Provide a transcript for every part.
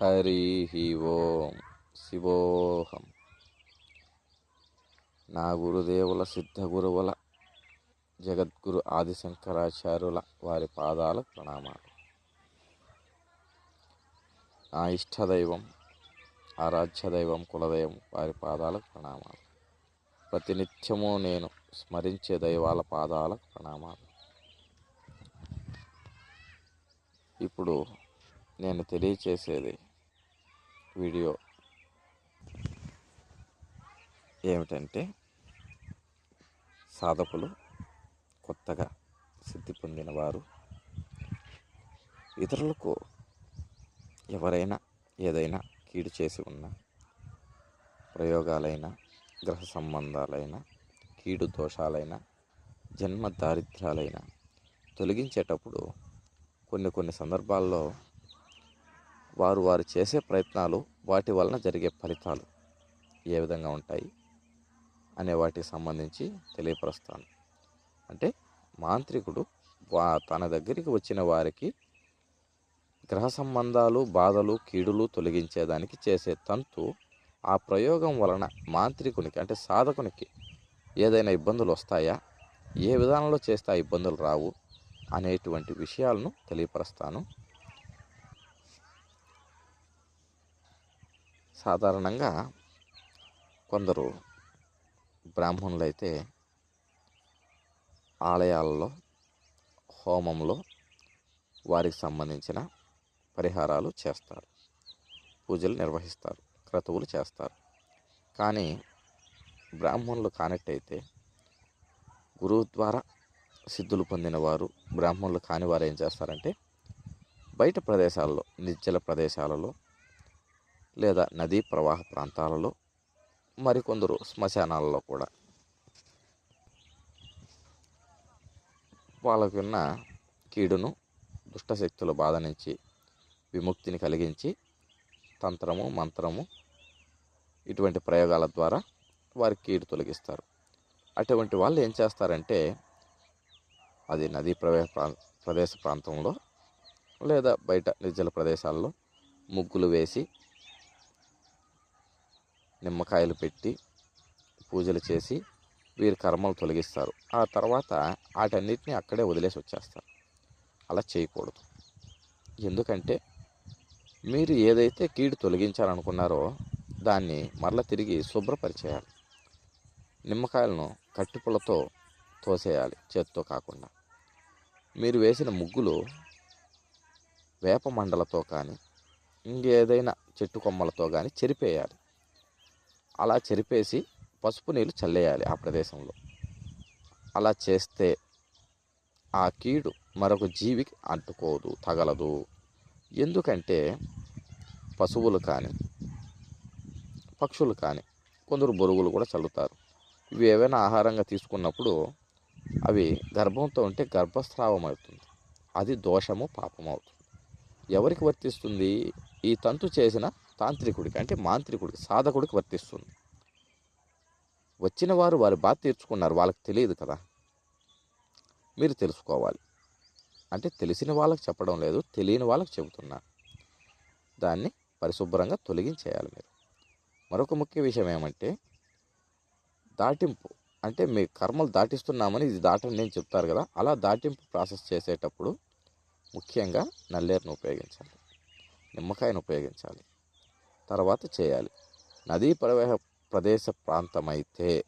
హరి ఓం శివోహం. నా గురుదేవుల సిద్ధ గురువుల జగద్గురు ఆదిశంకరాచార్యుల వారి పాదాల ప్రణామాలు. నా ఇష్టదైవం ఆరాధ్య దైవం కులదైవం వారి పాదాలకు ప్రణామాలు. ప్రతినిత్యము నేను స్మరించే దైవాల పాదాలకు ప్రణామాలు. ఇప్పుడు నేను తెలియచేసేది వీడియో ఏమిటంటే సాధకులు కొత్తగా సిద్ధి పొందిన వారు ఇతరులకు ఎవరైనా ఏదైనా కీడు చేసి ఉన్న ప్రయోగాలైన గ్రహ సంబంధాలైన కీడు దోషాలైన జన్మ దారిద్ర్యాలైన తొలగించేటప్పుడు కొన్ని కొన్ని సందర్భాల్లో వారు వారు చేసే ప్రయత్నాలు వాటి వలన జరిగే ఫలితాలు ఏ విధంగా ఉంటాయి అనే వాటికి సంబంధించి తెలియపరుస్తాను. అంటే మాంత్రికుడు వా తన దగ్గరికి వచ్చిన వారికి గ్రహ సంబంధాలు బాధలు కీడులు తొలగించేదానికి చేసే తంతు ఆ ప్రయోగం వలన మాంత్రికునికి అంటే సాధకునికి ఏదైనా ఇబ్బందులు వస్తాయా? ఏ విధానంలో చేస్తే ఆ ఇబ్బందులు రావు? అనేటువంటి విషయాలను తెలియపరుస్తాను. సాధారణంగా కొందరు బ్రాహ్మణులైతే ఆలయాల్లో హోమంలో వారికి సంబంధించిన పరిహారాలు చేస్తారు. పూజలు నిర్వహిస్తారు క్రతువులు చేస్తారు. కానీ బ్రాహ్మణులు కానట్టయితే గురువు ద్వారా సిద్ధులు పొందిన వారు బ్రాహ్మణులు కాని వారు ఏం చేస్తారంటే బయట ప్రదేశాల్లో నిర్జల ప్రదేశాలలో లేదా నదీ ప్రవాహ ప్రాంతాలలో మరికొందరు శ్మశానాలలో కూడా. వాళ్ళకున్న కీడును దుష్టశక్తుల బాధ నుంచి విముక్తిని కలిగించి తంత్రము మంత్రము ఇటువంటి ప్రయోగాల ద్వారా వారి కీడు తొలగిస్తారు. అటువంటి వాళ్ళు ఏం చేస్తారంటే అది నదీ ప్రవేశ ప్రా ప్రదేశ ప్రాంతంలో లేదా బయట నిర్జల ప్రదేశాల్లో ముగ్గులు వేసి నిమ్మకాయలు పెట్టి పూజలు చేసి వీరి కర్మలు తొలగిస్తారు. ఆ తర్వాత వాటన్నిటిని అక్కడే వదిలేసి వచ్చేస్తారు. అలా చేయకూడదు. ఎందుకంటే మీరు ఏదైతే కీడు తొలగించాలనుకున్నారో దాన్ని మరల తిరిగి శుభ్రపరిచేయాలి. నిమ్మకాయలను కట్టిపులతో తోసేయాలి చేత్తో కాకుండా. మీరు వేసిన ముగ్గులు వేప మండలతో కానీ ఇంకేదైనా చెట్టు కొమ్మలతో కానీ చెరిపేయాలి. అలా చెరిపేసి పసుపు నీళ్ళు చల్లేయాలి ఆ ప్రదేశంలో. అలా చేస్తే ఆ కీడు మరొక జీవికి అంటుకోదు తగలదు. ఎందుకంటే పశువులు కానీ పక్షులు కానీ కొందరు బొరుగులు కూడా చల్లుతారు. ఇవి ఏవైనా ఆహారంగా తీసుకున్నప్పుడు అవి గర్భంతో ఉంటే గర్భస్రావం అవుతుంది. అది దోషము పాపం అవుతుంది. ఎవరికి వర్తిస్తుంది? ఈ తంతు చేసిన తాంత్రికుడికి అంటే మాంత్రికుడికి సాధకుడికి వర్తిస్తుంది. వచ్చిన వారు వారి బాధ తీర్చుకున్నారు వాళ్ళకి తెలియదు కదా. మీరు తెలుసుకోవాలి. అంటే తెలిసిన వాళ్ళకి చెప్పడం లేదు తెలియని వాళ్ళకి చెబుతున్నా. దాన్ని పరిశుభ్రంగా తొలగించేయాలి మీరు. మరొక ముఖ్య విషయం ఏమంటే దాటింపు. అంటే మీ కర్మలు దాటిస్తున్నామని ఇది దాటండి నేను చెప్తారు కదా అలా దాటింపు ప్రాసెస్ చేసేటప్పుడు ముఖ్యంగా నల్లేరును ఉపయోగించాలి. నిమ్మకాయను ఉపయోగించాలి. తర్వాత చేయాలి. నదీ ప్రవేశ ప్రదేశ ప్రాంతమైతే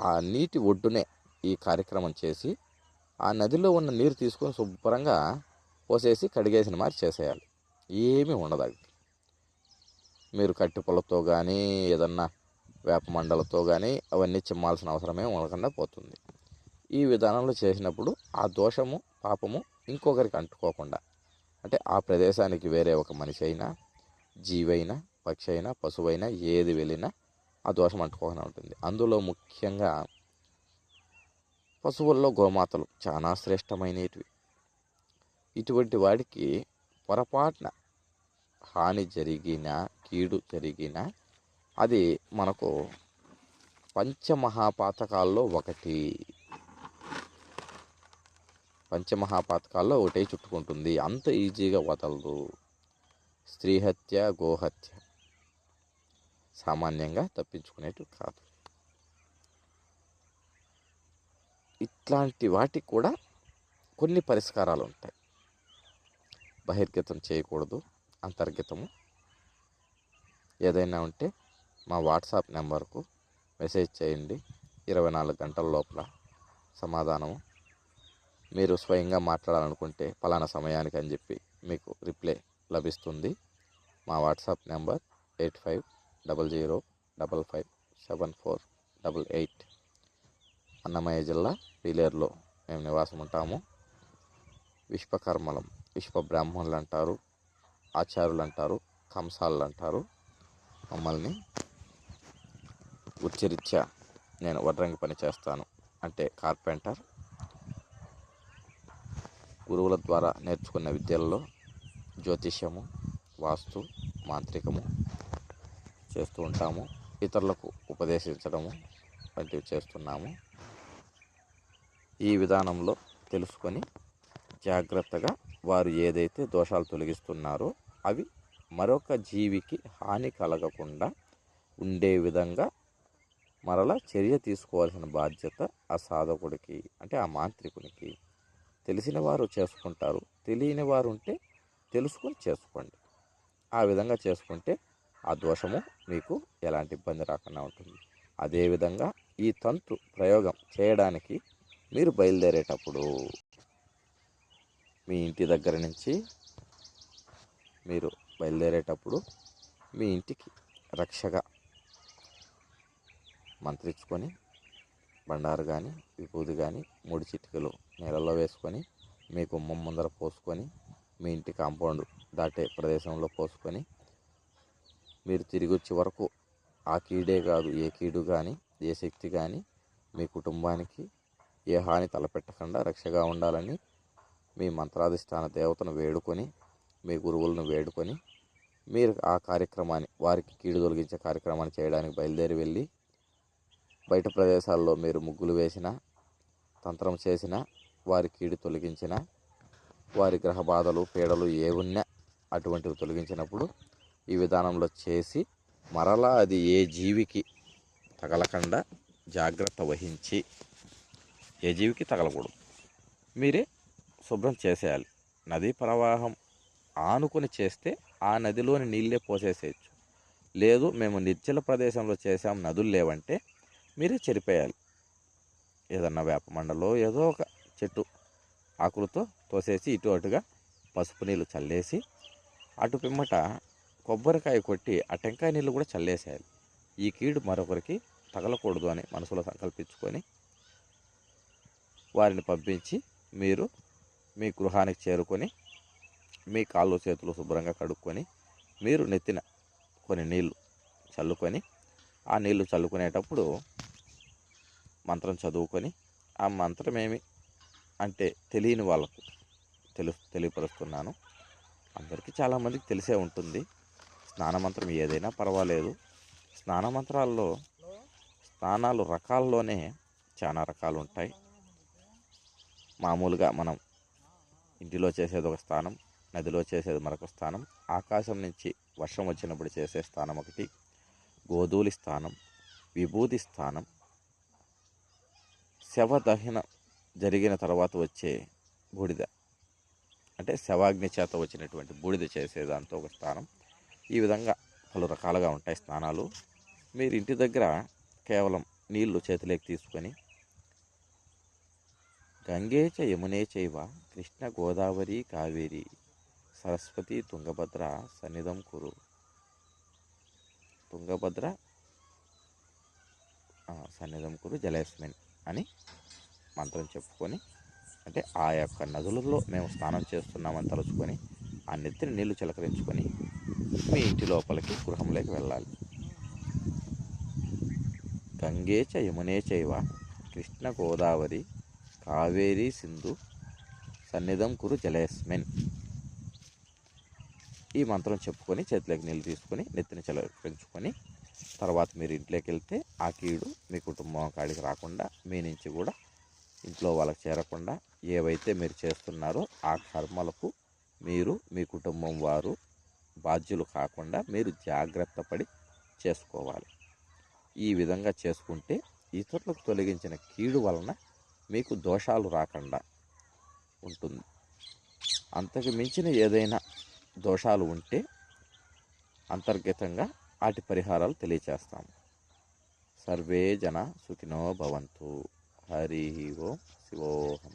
ఆ నీటి ఒడ్డునే ఈ కార్యక్రమం చేసి ఆ నదిలో ఉన్న నీరు తీసుకొని శుభ్రంగా పోసేసి కడిగేసిన మారి చేసేయాలి. ఏమీ ఉండదు మీరు కట్టి పొలతో కానీ ఏదన్నా వేప మండలతో కానీ అవన్నీ చిమ్మాల్సిన అవసరమే ఉండకుండా పోతుంది. ఈ విధానంలో చేసినప్పుడు ఆ దోషము పాపము ఇంకొకరికి అంటుకోకుండా అంటే ఆ ప్రదేశానికి వేరే ఒక మనిషి అయినా జీవైనా పక్షి అయినా పశువైనా ఏది వెళ్ళినా ఆ దోషం అంటుకోకుండా ఉంటుంది. అందులో ముఖ్యంగా పశువుల్లో గోమాతలు చాలా శ్రేష్టమైనవి. ఇటువంటి వాడికి పొరపాటున హాని జరిగిన కీడు జరిగిన అది మనకు పంచమహాపాతకాల్లో ఒకటి. పంచమహాపాతకాల్లో ఒకటే చుట్టుకుంటుంది. అంత ఈజీగా వదలదు. స్త్రీ హత్య గోహత్య. సామాన్యంగా తప్పించుకునేటివి కాదు. ఇట్లాంటి వాటికి కూడా కొన్ని పరిష్కారాలు ఉంటాయి బహిర్గతం చేయకూడదు అంతర్గతము. ఏదైనా ఉంటే మా వాట్సాప్ నెంబర్కు మెసేజ్ చేయండి. ఇరవై నాలుగు గంటల లోపల సమాధానము. మీరు స్వయంగా మాట్లాడాలనుకుంటే ఫలానా సమయానికి అని చెప్పి మీకు రిప్లై లభిస్తుంది. మా WhatsApp number eight five double zero double five seven four double eight. Annamayya జిల్లా పీలేరులో మేము నివాసం ఉంటాము. విశ్వకర్మలం విశ్వ బ్రాహ్మణులు అంటారు ఆచార్యులు అంటారు కంసాలు అంటారు మమ్మల్ని వృత్తిరీత్యా నేను వడ్రంగి పని చేస్తాను అంటే కార్పెంటర్. గురువుల ద్వారా నేర్చుకున్న విద్యల్లో జ్యోతిష్యము వాస్తు మాంత్రికము చేస్తూ ఉంటాము. ఇతరులకు ఉపదేశించడము వంటివి చేస్తున్నాము. ఈ విధానంలో తెలుసుకొని జాగ్రత్తగా వారు ఏదైతే దోషాలు తొలగిస్తున్నారో అవి మరొక జీవికి హాని కలగకుండా ఉండే విధంగా మరలా చర్య తీసుకోవాల్సిన బాధ్యత ఆ సాధకుడికి అంటే ఆ మాంత్రికునికి తెలిసిన వారు చేసుకుంటారు. తెలియని వారు ఉంటే తెలుసుకొని చేసుకోండి. ఆ విధంగా చేసుకుంటే ఆ దోషము మీకు ఎలాంటి ఇబ్బంది రాకుండా ఉంటుంది. అదేవిధంగా ఈ తంతు ప్రయోగం చేయడానికి మీరు బయలుదేరేటప్పుడు మీ ఇంటి దగ్గర నుంచి మీరు బయలుదేరేటప్పుడు మీ ఇంటికి రక్షగా మంత్రించుకొని బండారు కానీ విభూది కానీ మూడు చిటికలు నీళ్ళలో వేసుకొని మీ గుమ్మం ముందర పోసుకొని మీ ఇంటి కాంపౌండ్ దాటే ప్రదేశంలో పోసుకొని మీరు తిరిగి వచ్చే వరకు ఆ కీడే కాదు ఏ కీడు కానీ ఏ శక్తి కానీ మీ కుటుంబానికి ఏ హాని తలపెట్టకుండా రక్షగా ఉండాలని మీ మంత్రాధిష్టాన దేవతను వేడుకొని మీ గురువులను వేడుకొని మీరు ఆ కార్యక్రమాన్ని వారికి కీడు తొలగించే కార్యక్రమాన్ని చేయడానికి బయలుదేరి వెళ్ళి బయట ప్రదేశాల్లో మీరు ముగ్గులు వేసిన తంత్రం చేసిన వారి కీడు తొలగించిన వారి గ్రహ బాధలు పీడలు ఏ ఉన్నా అటువంటివి తొలగించినప్పుడు ఈ విధానంలో చేసి మరలా అది ఏ జీవికి తగలకుండా జాగ్రత్త వహించి ఏ జీవికి తగలకూడదు. మీరే శుభ్రం చేసేయాలి. నదీ ప్రవాహం ఆనుకొని చేస్తే ఆ నదిలోని నీళ్ళే పోసేసేయచ్చు. లేదు మేము నిర్జల ప్రదేశంలో చేసాం నదులు లేవంటే మీరే చెరిపేయాలి. ఏదన్నా వేపమండలో ఏదో ఒక చెట్టు ఆకులతో తోసేసి ఇటు అటుగా పసుపు నీళ్ళు చల్లేసి అటు పిమ్మట కొబ్బరికాయ కొట్టి ఆ టెంకాయ నీళ్ళు కూడా చల్లేసేయాలి. ఈ కీడు మరొకరికి తగలకూడదు అని మనసులో సంకల్పించుకొని వారిని పంపించి మీరు మీ గృహానికి చేరుకొని మీ కాళ్ళు చేతులు శుభ్రంగా కడుక్కొని మీరు నెత్తిన కొన్ని నీళ్ళు చల్లుకొని ఆ నీళ్ళు చల్లుకునేటప్పుడు మంత్రం చదువుకొని ఆ మంత్రం ఏమి అంటే తెలియని వాళ్ళకు తెలు తెలియపరుస్తున్నాను. అందరికీ చాలామందికి తెలిసే ఉంటుంది. స్నానమంత్రం ఏదైనా పర్వాలేదు. స్నానమంత్రాల్లో స్నానాలు రకాల్లోనే చాలా రకాలు ఉంటాయి మామూలుగా మనం ఇంటిలో చేసేది ఒక స్థానం నదిలో చేసేది మరొక స్థానం ఆకాశం నుంచి వర్షం వచ్చినప్పుడు చేసే స్థానం ఒకటి గోధూలి స్థానం విభూతి స్థానం శవ దహన జరిగిన తర్వాత వచ్చే బూడిద. అంటే శవాగ్ని చేత వచ్చినటువంటి బూడిద చేసే దాంతో ఒక స్థానం. ఈ విధంగా పలు రకాలుగా ఉంటాయి స్నానాలు మీరు ఇంటి దగ్గర కేవలం నీళ్ళు చేతిలోకి తీసుకొని గంగేచ యమునే చైవ కృష్ణ గోదావరి కావేరి సరస్వతి తుంగభద్ర సన్నిధం కురు. తుంగభద్ర సన్నిధం కురు జలేస్మిన్ అని మంత్రం చెప్పుకొని అంటే ఆ యొక్క నదులలో మేము స్నానం చేస్తున్నామని తలుచుకొని ఆ నెత్తిని నీళ్ళు చిలకరించుకొని మీ ఇంటి లోపలికి గృహంలోకి వెళ్ళాలి. గంగేచ యమునే చైవ కృష్ణ గోదావరి కావేరి సింధు సన్నిధం కురు జలేస్మిన్. ఈ మంత్రం చెప్పుకొని చేతిలోకి నీళ్ళు తీసుకొని నెత్తిని చిలకరించుకొని తర్వాత మీరు ఇంట్లోకి వెళ్తే ఆ కీడు మీ కుటుంబం కాడికి రాకుండా మీ నుంచి కూడా ఇంట్లో వాళ్ళకి చేరకుండా ఏవైతే మీరు చేస్తున్నారో ఆ కర్మలకు మీరు మీ కుటుంబం వారు బాధ్యులు కాకుండా మీరు జాగ్రత్త పడి చేసుకోవాలి. ఈ విధంగా చేసుకుంటే ఇతరులకు తొలగించిన కీడు వలన మీకు దోషాలు రాకుండా ఉంటుంది. అంతకు మించిన ఏదైనా దోషాలు ఉంటే అంతర్గతంగా వాటి పరిహారాలు తెలియచేస్తాము. సర్వే జన సుఖినో భవంతు. హరి ఓం శివోహం